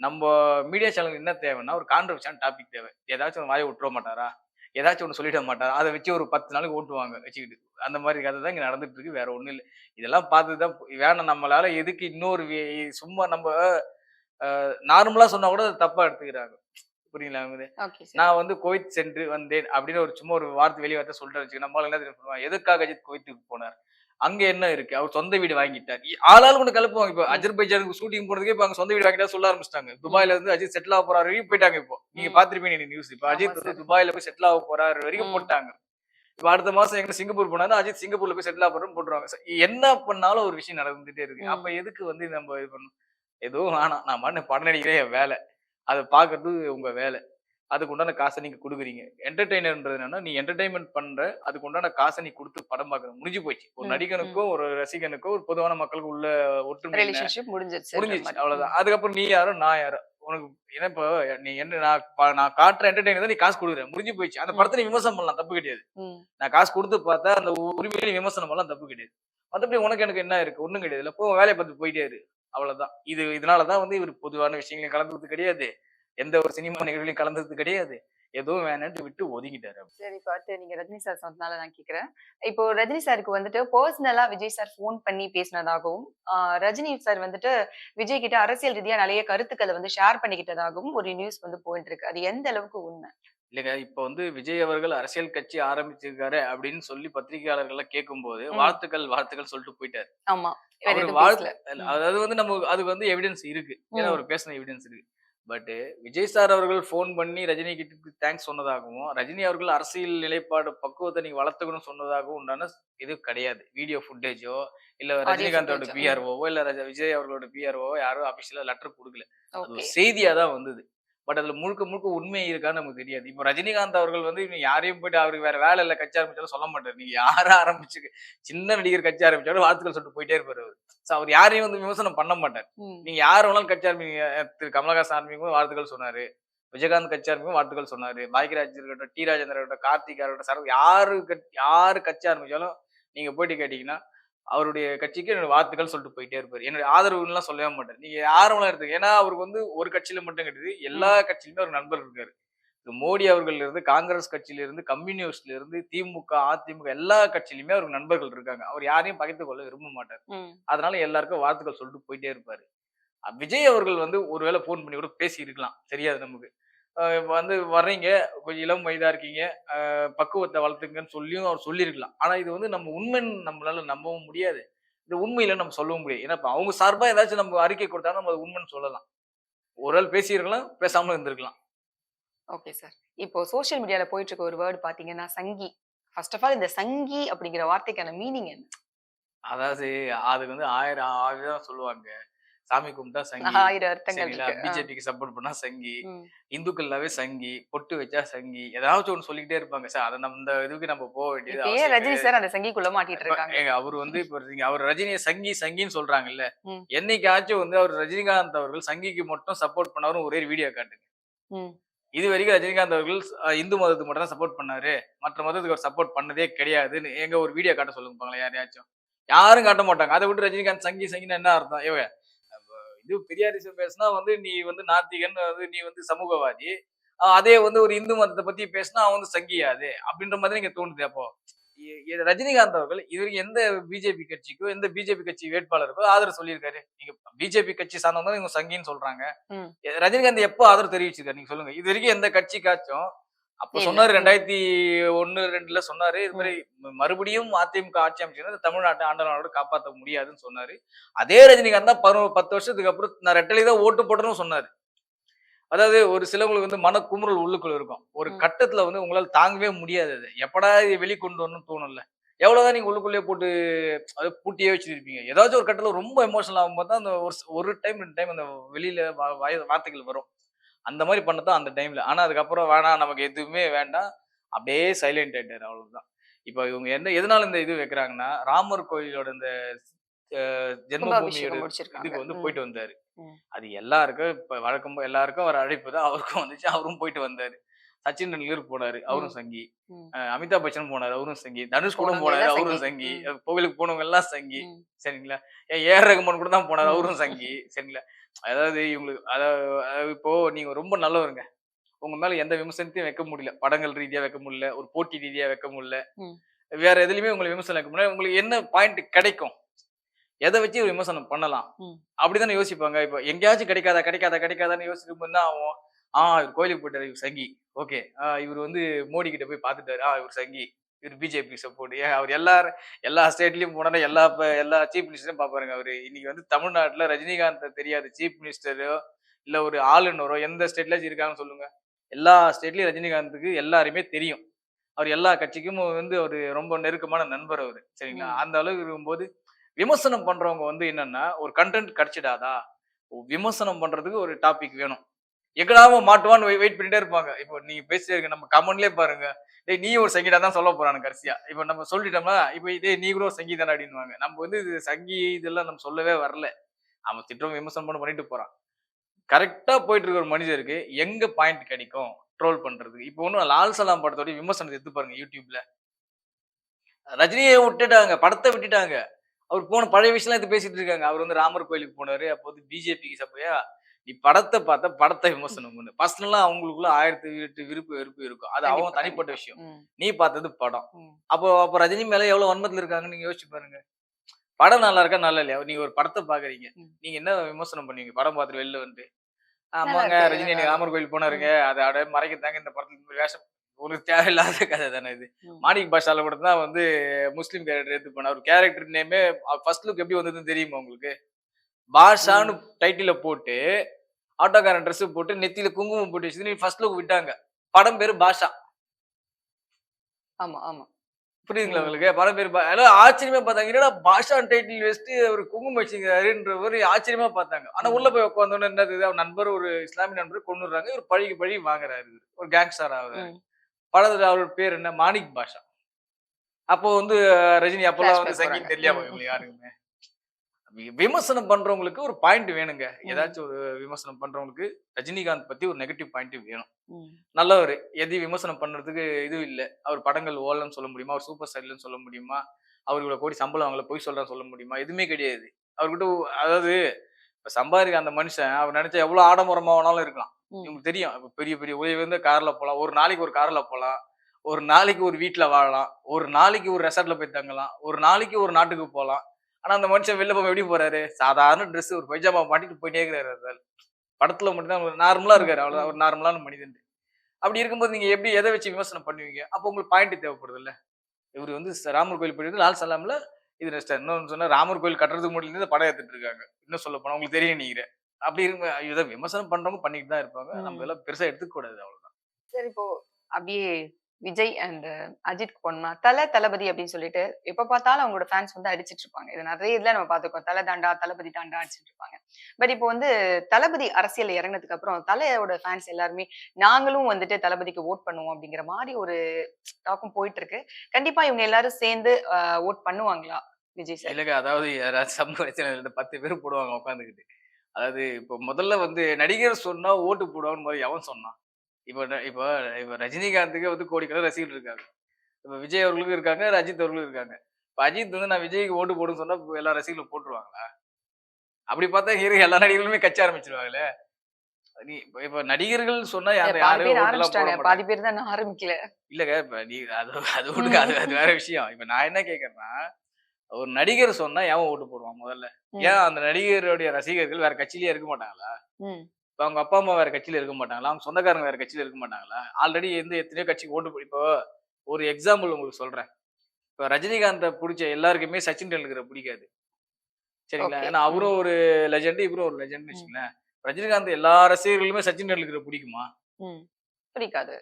Speaker 1: நம்ம மீடியா சேனல் என்ன தேவைன்னா ஒரு கான்ட்ரவர்ஷியான டாபிக் தேவை. ஏதாச்சும் வாயை விட்டுற மாட்டாரா? ஏதாச்சும் ஒன்று சொல்லிட மாட்டார். அதை வச்சு ஒரு பத்து நாளைக்கு ஓட்டுவாங்க வச்சுக்கிட்டு. அந்த மாதிரி கதை தான் இங்கே நடந்துட்டு இருக்கு. வேற ஒன்றும் இல்லை. இதெல்லாம் பார்த்து தான் வேணாம் நம்மளால எதுக்கு இன்னொரு சும்மா நம்ம நார்மலா சொன்னா கூட அதை தப்பா எடுத்துக்கிறாங்க. புரியுங்களா நான் வந்து குவைத் சென்று வந்தேன் அப்படின்னு ஒரு சும்மா ஒரு வார்த்தை வெளியே வார்த்தை சொல்லிட்டு வச்சுக்க நம்மளால என்ன தெரியும் எதுக்காக அஜித் குவைத்துக்கு போனார்? அங்க என்ன இருக்கு? அவர் சொந்த வீடு வாங்கிட்டார். ஆளாளு கொண்டு கலப்புவாங்க இப்போ. அஜர்பைஜானுக்கு ஷூட்டிங் போனதுக்கே இப்போ அங்க சொந்த வீடு வாங்கிட்டா சொல்ல ஆரம்பிச்சிட்டாங்க. துபாயில இருந்து அஜித் செட்டில் ஆக போறாரு வரைக்கும் போயிட்டாங்க இப்போ. நீங்க. பாத்திருப்பீங்க நியூஸ் இப்போ அஜித் வந்து. துபாயில போய் செட்டில் ஆக போறாரு வரைக்கும். போட்டாங்க. இப்போ அடுத்த மாசம் எங்க சிங்கப்பூர் போனாலும் அஜித் சிங்கப்பூர்ல போய் செட்டில் ஆக போறோம்னு போட்டுருவாங்க. என்ன பண்ணாலும் ஒரு விஷயம் நடந்துட்டே இருக்கு. அப்ப எதுக்கு வந்து நம்ம இது பண்ணணும்? எதுவும் வேணாம். நான் மண்ணு படம் நடிக்கிறே என் வேலை. அதை பாக்குறது உங்க வேலை. அதுக்கு உண்டான காசை நீங்க கொடுக்குறீங்க. என்டர்டைனர்ன்றது என்னன்னா நீ என்டர்டைன்மெண்ட் பண்ற அதுக்கு உண்டான காசை நீ கொடுத்து படம் பார்க்கணும். முடிஞ்சு போச்சு. ஒரு நடிகனுக்கோ ஒரு ரசிகனுக்கோ ஒரு பொதுவான மக்களுக்கு உள்ள ஒற்றுமை
Speaker 2: முடிஞ்சிருச்சு.
Speaker 1: முடிஞ்சிச்சு அவ்வளவுதான். அதுக்கப்புறம் நீ யாரோ நான் யாரோ. உனக்கு ஏன்னா இப்போ நீ என்ன நான் நான் காட்டுற என்டர்டைனர் தான் நீ காசு கொடுக்குற. முடிஞ்சு போயிடுச்சு அந்த. படத்தை நீ விமர்சனம் பண்ணலாம். தப்பு கிடையாது. நான் காசு கொடுத்து பார்த்தா அந்த உரிமையில நீ விமர்சனம் பண்ணலாம். தப்பு கிடையாது. மற்றபடி உனக்கு எனக்கு என்ன இருக்கு? ஒண்ணும் கிடையாது. இல்ல போ வேலையை பார்த்து போயிட்டே இரு. அவ்வளவுதான். இது இதனாலதான் வந்து இவர் பொதுவான விஷயங்களையும் கலந்துறது கிடையாது. எந்த ஒரு சினிமா நிகழ்வுலையும் கலந்தது கிடையாது. எதுவும் வேணான்ட்டு விட்டு ஒதுங்கிட்டாரு
Speaker 2: சரி அடுத்து நீங்க ரஜினி சார் சொன்னதுனால நான் கேக்குறேன். இப்போ ரஜினி சாருக்கு வந்துட்டு பர்சனலா விஜய் சார் ஃபோன் பண்ணி பேசினதாகவும் ரஜினி சார் வந்துட்டு விஜய் கிட்ட அரசியல் ரீதியா நிறைய கருத்துக்களை வந்து ஷேர் பண்ணிக்கிட்டதாகவும் ஒரு நியூஸ் வந்து போயிட்டு இருக்கு. அது எந்த அளவுக்கு உண்மை?
Speaker 1: இல்லைங்க இப்ப வந்து விஜய் அவர்கள் அரசியல் கட்சி ஆரம்பிச்சிருக்காரு அப்படின்னு சொல்லி பத்திரிகையாளர்கள் கேட்கும்போது. வாழ்த்துக்கள் வாழ்த்துக்கள் சொல்லிட்டு போயிட்டாரு.
Speaker 2: ஆமா.
Speaker 1: அவரு வாழ்த்து. அதாவது வந்து நம்ம அதுக்கு வந்து எவிடன்ஸ் இருக்கு. ஏன்னா. அவர் பேசின எவிடன்ஸ் இருக்கு. பட் விஜய் சார் அவர்கள் ஃபோன் பண்ணி ரஜினி கிட்ட தேங்க்ஸ் சொன்னதாகவும் ரஜினி அவர்கள் அரசியல் நிலைப்பாடு பக்குவத்தை நீங்க வளர்த்துக்கணும் சொன்னதாகவும் உண்டான இது கிடையாது. வீடியோ ஃபுட்டேஜோ இல்ல ரஜினிகாந்தோட. பிஆர்ஓவோ இல்ல ரஜ- விஜய் அவர்களோட பிஆர்ஓ யாரும் அபிஷியலா லெட்டர் கொடுக்கல. செய்தியா தான் வந்தது. பட் அதுல முழுக்க முழுக்க உண்மை இருக்கான்னு நமக்கு தெரியாது. இப்போ ரஜினிகாந்த் அவர்கள் வந்து இவங்க யாரையும் போயிட்டு அவருக்கு வேற வேலை இல்ல கட்சி ஆரம்பிச்சாலும் சொல்ல மாட்டாரு. நீங்க யார ஆரம்பிச்சு சின்ன நடிகர் கட்சி ஆரம்பிச்சாலும் வாழ்த்துக்கள் சொல்லிட்டு போயிட்டே இருப்பாரு அவர். So அவர் யாரையும் வந்து விமர்சனம் பண்ண மாட்டார்.
Speaker 2: ம்.
Speaker 1: நீங்க யார் வேணாலும் கட்சி ஆரம்பிங்க திரு கமலஹாசன் ஆரம்பிக்கும் வாழ்த்துக்கள் சொன்னாரு. விஜயகாந்த் கட்சி ஆரம்பிக்கும் வாழ்த்துக்கள் சொன்னாரு. பாக்கியராஜ் இருக்கட்டும் டி ராஜேந்திர இருக்கட்டும் கார்த்திகா இருக்கட்டும் சரத் யாரு கட்- யாரு கட்சி ஆரம்பிச்சாலும் நீங்க போயிட்டு கேட்டீங்கன்னா அவருடைய கட்சிக்கு என்னோட வாழ்த்துக்கள் சொல்லிட்டு போயிட்டே இருப்பாரு. என்னுடைய ஆதரவுலாம் சொல்லவே மாட்டார். நீங்க யாரும் எடுத்துக்க ஏன்னா அவருக்கு வந்து ஒரு கட்சியில மட்டும் கிடையாது எல்லா கட்சியிலுமே ஒரு நண்பர் இருக்காரு. மோடி அவர்கள் இருந்து காங்கிரஸ் கட்சியில இருந்து கம்யூனிஸ்ட்ல இருந்து திமுக அதிமுக எல்லா கட்சியிலுமே அவருக்கு நண்பர்கள் இருக்காங்க. அவர் யாரையும் பகைத்து கொள்ள விரும்ப மாட்டார். அதனால எல்லாருக்கும் வாழ்த்துக்கள் சொல்லிட்டு போயிட்டே இருப்பாரு. விஜய் அவர்கள் வந்து ஒருவேளை ஃபோன் பண்ணி கூட பேசி இருக்கலாம் தெரியாது நமக்கு. வந்து வர்றீங்க. கொஞ்சம் இளம் வயதா இருக்கீங்க. பக்குவத்தை வளர்த்துங்கன்னு சொல்லியும் அவர் சொல்லியிருக்கலாம். ஆனா இது வந்து நம்ம உண்மைன்னு நம்மளால நம்பவும் முடியாது. இது உண்மையில நம்ம சொல்லவும் முடியாது. ஏன்னா அவங்க சார்பா ஏதாச்சும் நம்ம அறிக்கை கொடுத்தா நம்ம அது உண்மைன்னு சொல்லலாம். ஒரு ஆள் பேசியிருக்கலாம் பேசாமலும் இருந்திருக்கலாம்.
Speaker 2: Okay sir. இப்போ சோஷியல் மீடியால போயிட்டு இருக்க ஒரு வேர்டு பாத்தீங்கன்னா சங்கி. ஃபர்ஸ்ட் ஆஃப் ஆல் இந்த சங்கி அப்படிங்கிற வார்த்தைக்கான மீனிங் என்ன?
Speaker 1: அதாவது அதுக்கு வந்து ஆயிரம் ஆயிரம் சொல்லுவாங்க. சாமி கும்பிட்டா சங்கி. பிஜேபிக்கு சப்போர்ட் பண்ணா சங்கி. இந்துக்கள்னாவே சங்கி. பொட்டு வச்சா சங்கி. ஏதாச்சும் ஒண்ணு சொல்லிக்கிட்டே இருப்பாங்க. சார் அதை நம்ம இந்த இதுக்கு நம்ம போக வேண்டியது
Speaker 2: ரஜினி. சார் அந்த சங்கிக்குள்ள மாட்டிட்டு இருக்காங்க.
Speaker 1: அவர் வந்து இப்ப அவர் ரஜினியை சங்கி சங்கின்னு சொல்றாங்கல்ல. என்னைக்காச்சும் வந்து அவர் ரஜினிகாந்த் அவர்கள் சங்கிக்கு மட்டும் சப்போர்ட் பண்ணாரும் ஒரே வீடியோ காட்டுங்க. இது வரைக்கும் ரஜினிகாந்த் அவர்கள் இந்து மதத்துக்கு மட்டும் தான் சப்போர்ட் பண்ணாரு. மற்ற மதத்துக்கு அவர் சப்போர்ட் பண்ணதே கிடையாதுன்னு எங்க ஒரு வீடியோ காட்ட சொல்லுங்க யாரையாச்சும். யாரும் காட்ட மாட்டாங்க. அதை விட்டு ரஜினிகாந்த் சங்கி சங்கின்னு என்ன அர்த்தம்? ஏங்க இது பெரியாரிசம் பேசினா வந்து நீ வந்து நாத்திகன் வந்து நீ வந்து சமூகவாதி. அதே வந்து ஒரு இந்து மதத்தை பத்தி பேசினா அவன் வந்து சங்கியாது அப்படின்ற மாதிரி நீங்க தோணுது அப்போ. ரஜினிகாந்த் அவர்கள் இது வரைக்கும் எந்த பிஜேபி கட்சிக்கோ எந்த பிஜேபி கட்சி வேட்பாளருக்கோ ஆதரவு சொல்லியிருக்காரு. நீங்க பிஜேபி கட்சி சார்ந்தவங்க இவங்க சங்கின்னு சொல்றாங்க. ரஜினிகாந்த் எப்போ ஆதரவு தெரிவிச்சிருக்காரு? நீங்க சொல்லுங்க. இது வரைக்கும் எந்த கட்சிக்காச்சும் அப்ப. சொன்னாரு. ரெண்டாயிரத்தி ஒண்ணு ரெண்டுல சொன்னாரு இது மாதிரி மறுபடியும் அதிமுக ஆட்சி அமைச்சு தமிழ்நாட்டை ஆண்டவனோட காப்பாற்ற முடியாதுன்னு சொன்னாரு அதே ரஜினிகாந்த் தான் பரு பத்து வருஷத்துக்கு அப்புறம் நான் ரெட்டலை தான் ஓட்டு போட்டேன்னு சொன்னாரு அதாவது ஒரு சிலவங்களுக்கு வந்து மன குமுறல் உள்ளுக்குள்ள இருக்கும் ஒரு. கட்டத்துல வந்து உங்களால தாங்கவே முடியாது அது எப்படா இது வெளிக்கொண்டு வரணும்னு தோணும்ல எவ்வளவுதான் நீங்க உள்ளுக்குள்ளேயே போட்டு அது பூட்டியே வச்சிருப்பீங்க ஏதாச்சும் ஒரு கட்டத்துல ரொம்ப எமோஷனல் ஆகும்போது தான் அந்த ஒரு ஒரு டைம் ரெண்டு டைம் அந்த வெளியில வார்த்தைகள் வரும் அந்த மாதிரி பண்ணதான் அந்த டைம்ல ஆனா அதுக்கப்புறம் வேணாம் நமக்கு எதுவுமே வேண்டாம். அப்படியே சைலண்ட் ஆயிட்டாரு அவ்வளவுதான். இப்போ இவங்க என்ன எதனால இந்த இது வைக்கிறாங்கன்னா ராமர் கோயிலோட இந்த ஜென்மபூமியோட இதுக்கு வந்து. போயிட்டு வந்தாரு. அது எல்லாருக்கும் இப்ப வழக்கம் எல்லாருக்கும் வர அழைப்பு தான் அவருக்கும் வந்துச்சு. அவரும் போயிட்டு வந்தாரு. சச்சின் டெண்டுல்கர் போனாரு. அவரும் சங்கி. அமிதாப் பச்சன் போனாரு. அவரும் சங்கி. தனுஷ் கூட போனாரு. அவரும்
Speaker 2: சங்கி.
Speaker 1: கோவிலுக்கு போனவங்க எல்லாம் சங்கி. சரிங்களா? ஏன் ஏஆர் ரகுமான் கூட தான் போனாரு. அவரும் சங்கி. சரிங்களா? அதாவது இவங்களுக்கு அதாவது இப்போ நீங்க ரொம்ப நல்லவருங்க. உங்க மேல எந்த விமர்சனத்தையும் வைக்க முடியல. படங்கள் ரீதியா வைக்க முடியல. ஒரு போட்டி ரீதியா வைக்க முடியல. வேற எதுலயுமே உங்களுக்கு விமர்சனம் வைக்க முடியல. உங்களுக்கு என்ன பாயிண்ட் கிடைக்கும்? எதை வச்சு ஒரு விமர்சனம் பண்ணலாம். அப்படிதானே யோசிப்பாங்க. இப்போ எங்கேயாச்சும் கிடைக்காதா கிடைக்காதா கிடைக்காதான்னு யோசிக்கும் போது தான் ஆகும். ஆ இவர் கோயிலுக்கு போயிட்டாரு இவர் சங்கி. ஓகே. இவர் வந்து மோடி கிட்ட போய் பார்த்துட்டாரு. ஆ இவர் சங்கி. இவர் பிஜேபி சப்போர்ட் ஏன் அவர் எல்லாரும் எல்லா ஸ்டேட்லயும் போனா எல்லா எல்லா சீஃப் மினிஸ்டரும் பாப்பாருங்க அவரு. இன்னைக்கு வந்து தமிழ்நாட்டுல ரஜினிகாந்த் தெரியாத சீஃப் மினிஸ்டரோ இல்ல ஒரு ஆளுநரோ எந்த ஸ்டேட்லயாச்சும் இருக்காங்கன்னு சொல்லுங்க. எல்லா ஸ்டேட்லயும் ரஜினிகாந்துக்கு எல்லாருமே தெரியும். அவர் எல்லா கட்சிக்கும் வந்து ஒரு ரொம்ப நெருக்கமான நண்பர் அவரு சரிங்களா. அந்த அளவுக்கு இருக்கும்போது விமர்சனம் பண்றவங்க வந்து என்னன்னா ஒரு கண்டென்ட் கிடைச்சிடாதா? விமர்சனம் பண்றதுக்கு ஒரு டாபிக் வேணும். எங்கடாவும் மாட்டுவான்னு வெயிட் பண்ணிட்டே இருப்பாங்க. இப்போ நீங்க பேசிட்டே இருக்க நம்ம கமெண்ட்லயே பாருங்க. டேய் நீ ஒரு சங்கீதா தான் சொல்ல போறானு கடைசியா. இப்போ நம்ம சொல்லிட்டோம்னா இப்போ இதே நீ கூட ஒரு சங்கீதம் அப்படின்வாங்க நம்ம வந்து இது சங்கி இதெல்லாம் நம்ம சொல்லவே வரல. அவன் திட்டம் விமர்சனம் பண்ண பண்ணிட்டு போறான். கரெக்டா போயிட்டு இருக்க ஒரு மனிதருக்கு எங்க பாயிண்ட் கிடைக்கும்? ட்ரோல் பண்றது இப்போ ஒன்றும் லால் சலாம் படத்தோட விமர்சனத்தை எடுத்து பாருங்க யூடியூப்ல. ரஜினியை விட்டுட்டாங்க படத்தை விட்டுட்டாங்க. அவர் போன பழைய விஷயம்லாம் எடுத்து பேசிட்டு இருக்காங்க. அவர் வந்து ராமர் கோயிலுக்கு போனாரு அப்போ வந்து பிஜேபிக்கு சப்பையா? நீ படத்தை பார்த்தா படத்தை விமர்சனம் பண்ணு. பர்சனலா அவங்களுக்குள்ள ஆயிரத்தி எட்டு விருப்பு வெறுப்பு இருக்கும். அது அவங்க தனிப்பட்ட. விஷயம். நீ பார்த்தது படம். அப்போ அப்போ ரஜினி மேல எவ்வளவு வன்மத்துல இருக்காங்கன்னு நீங்க யோசிச்சு பாருங்க. படம் நல்லா இருக்கா நல்லா இல்லையா? நீங்க ஒரு படத்தை பாக்குறீங்க. நீங்க என்ன விமர்சனம் பண்ணுவீங்க? படம் பார்த்துட்டு வெளில வந்து ஆமாங்க ரஜினி எனக்கு ராமர் கோயில் போனாருங்க. அதை அப்படியே மறைக்கத்தாங்க இந்த படத்துல. வேஷம் ஒரு தேவையில்லாத கதை தானே இது. மாணிக் பாஷால கூட தான் வந்து முஸ்லீம் கேரக்டர் எடுத்து பண்ண ஒரு கேரக்டர் நேமே ஃபர்ஸ்ட் லுக் எப்படி வந்ததுன்னு தெரியுமா உங்களுக்கு? பாஷான்னு டைட்டில போட்டு ஆட்டோக்காரன் ட்ரெஸ் போட்டு நெத்தியில குங்குமம் போட்டு வச்சு ஃபர்ஸ்ட் லுக் விட்டாங்க. படம் பேரு பாஷா.
Speaker 2: ஆமா ஆமா.
Speaker 1: புரியுதுங்களா. உங்களுக்கு? படம் பேர் எல்லாம் ஆச்சரியமா பார்த்தாங்க. என்னடா பாஷா டைட்டில் வச்சுட்டு ஒரு குங்குமம் வச்சுக்கிறாருன்ற ஒரு ஆச்சரியமா பார்த்தாங்க. ஆனா உள்ள போய் உட்காந்தோன்னு என்னது அவர் நண்பர் ஒரு இஸ்லாமிய நண்பர் கொண்டுறாங்க. இவர் பழகி பழகி வாங்குறாரு. ஒரு கேங்ஸ்டர்
Speaker 2: ம்.
Speaker 1: படத்துல அவரோட பேர் என்ன? மாணிக் பாஷா. அப்போ வந்து ரஜினி அப்பெல்லாம் வந்து சங்கீத். தெரியாம. இவங்களுக்கு யாருக்குமே. விமர்சனம் பண்றவங்களுக்கு ஒரு பாயிண்ட் வேணுங்க. ஏதாச்சும் ஒரு விமர்சனம் பண்றவங்களுக்கு ரஜினிகாந்த் பத்தி ஒரு நெகட்டிவ் பாயிண்ட் வேணும். நல்லவர் எதையும் விமர்சனம் பண்றதுக்கு இது இல்லை. அவர் படங்கள் ஓடலன்னு சொல்ல முடியுமா? அவர் சூப்பர் ஸ்டார் இல்லைன்னு சொல்ல முடியுமா? அவர் இவ்வளவு கோடி சம்பளம் அவங்கள போய் சொல்றான்னு சொல்ல முடியுமா? எதுவுமே கிடையாது. அவர்கிட்ட அதாவது இப்ப சம்பாதிக்க அந்த மனுஷன் அவர் நினைச்சா எவ்வளவு ஆடம்பரமா வேணாலும் இருக்கலாம். இவங்களுக்கு தெரியும். இப்ப பெரிய பெரிய உதவி வந்து கார்ல போலாம். ஒரு நாளைக்கு ஒரு கார்ல போலாம். ஒரு நாளைக்கு ஒரு வீட்ல வாழலாம். ஒரு நாளைக்கு ஒரு ரெசார்ட்ல போய் தங்கலாம். ஒரு நாளைக்கு ஒரு நாட்டுக்கு போலாம். ஆனா அந்த மனுஷன் வெளில போய் எப்படி போறாரு? சாதாரண Dress ஒரு பைஜாமா மாட்டிட்டு போயிட்டே இருக்கிறாரு அவரால். படத்துல மட்டும்தான் நார்மலா இருக்காரு. அவ்வளவுதான் ஒரு நார்மலான மனிதன். அப்படி இருக்கும்போது நீங்க எப்படி எதை வச்சு விமர்சனம் பண்ணுவீங்க? அப்போ உங்களுக்கு பாயிண்ட் தேவைப்படுது இல்ல இவர் வந்து ராமர் கோயில் போயிட்டு லால் சலாம்ல இது இன்னொன்னு சொன்னா ராமர் கோயில் கட்டுறதுக்கு இருந்து படம் எடுத்துட்டு இருக்காங்க. இன்னும் சொல்ல போனா உங்களுக்கு தெரியும் நீங்க அப்படி இருக்கு இதை விமர்சனம் பண்றவங்க பண்ணிட்டு தான் இருப்பாங்க. நம்ம எல்லாம் பெருசா எடுத்துக்க கூடாது அவ்வளவுதான்.
Speaker 2: சரி இப்போ அப்படியே விஜய் அண்ட் அஜித் போனோம்னா தல தளபதி அப்படின்னு சொல்லிட்டு எப்ப பார்த்தாலும் அவங்களோட ஃபேன்ஸ் வந்து அடிச்சிட்டு இருப்பாங்க. இது நிறைய இதுல நம்ம பார்த்துருக்கோம். தலை தாண்டா தளபதி தாண்டா அடிச்சிட்டு இருப்பாங்க. பட் இப்போ வந்து தளபதி அரசியல் இறங்கினதுக்கு அப்புறம் தலையோட ஃபேன்ஸ் எல்லாருமே நாங்களும் வந்துட்டு தளபதிக்கு ஓட் பண்ணுவோம் அப்படிங்கிற மாதிரி ஒரு டாக்கும் போயிட்டு இருக்கு கண்டிப்பா இவங்க எல்லாரும் சேர்ந்து ஓட் பண்ணுவாங்களா விஜய் சார்
Speaker 1: இல்லைங்க அதாவது யாராவது சமூக பத்து பேர் போடுவாங்க உட்காந்துக்கிட்டு. அதாவது இப்போ முதல்ல வந்து நடிகர் சொன்னா ஓட்டு போடுவான்னு மாதிரி எவன் சொன்னான். இப்போ இப்போ இப்போ ரஜினிகாந்துக்கு வந்து கோடிக்கணக்கில் ரசிகர்கள் இருக்காங்க. இப்போ விஜய் அவர்களுக்கும் இருக்காங்க அஜித் அவர்களும் இருக்காங்க. இப்போ அஜித் வந்து நான் விஜய்க்கு ஓட்டு போடுன்னு சொன்னா இப்ப எல்லா ரசிகர்களும் போட்டுருவாங்களா? அப்படி பார்த்தா ஹீரோ எல்லா நடிகர்களுமே கட்சி ஆரம்பிச்சிருவாங்களே? நீ இப்போ நடிகர்கள் சொன்னா யாரும்.
Speaker 2: பாதி பேர் தான் இன்னும் ஆரம்பிக்கல.
Speaker 1: இல்லங்க இப்ப நீ அது அது விடுங்க அது அது வேற விஷயம். இப்ப நான் என்ன கேக்குறேன்னா ஒரு நடிகர் சொன்னா எவன் ஓட்டு போடுவான் முதல்ல. ஏன் அந்த நடிகருடைய ரசிகர்கள் வேற கட்சியிலே இருக்க மாட்டாங்களா. இப்ப அவங்க அப்பா அம்மா வேற கட்சியில இருக்க மாட்டாங்களா? அவங்க சொந்தக்காரங்க வேற கட்சியில இருக்க மாட்டாங்களா? ஆல்ரெடி எந்த எத்தனையோ கட்சிக்கு ஓட்டு இப்போ ஒரு எக்ஸாம்பிள் உங்களுக்கு சொல்றேன். இப்போ ரஜினிகாந்தை பிடிச்ச எல்லாருக்குமே சச்சின் டெண்டுல்கரை பிடிக்காது. சரிங்களா. ஏன்னா அவரும் ஒரு லெஜெண்ட் இவரும் ஒரு லெஜெண்ட் வச்சுங்களேன் ரஜினிகாந்த் எல்லா ரசிகர்களுமே சச்சின் டெண்டுல்கரை பிடிக்குமா.
Speaker 2: பிடிக்காது.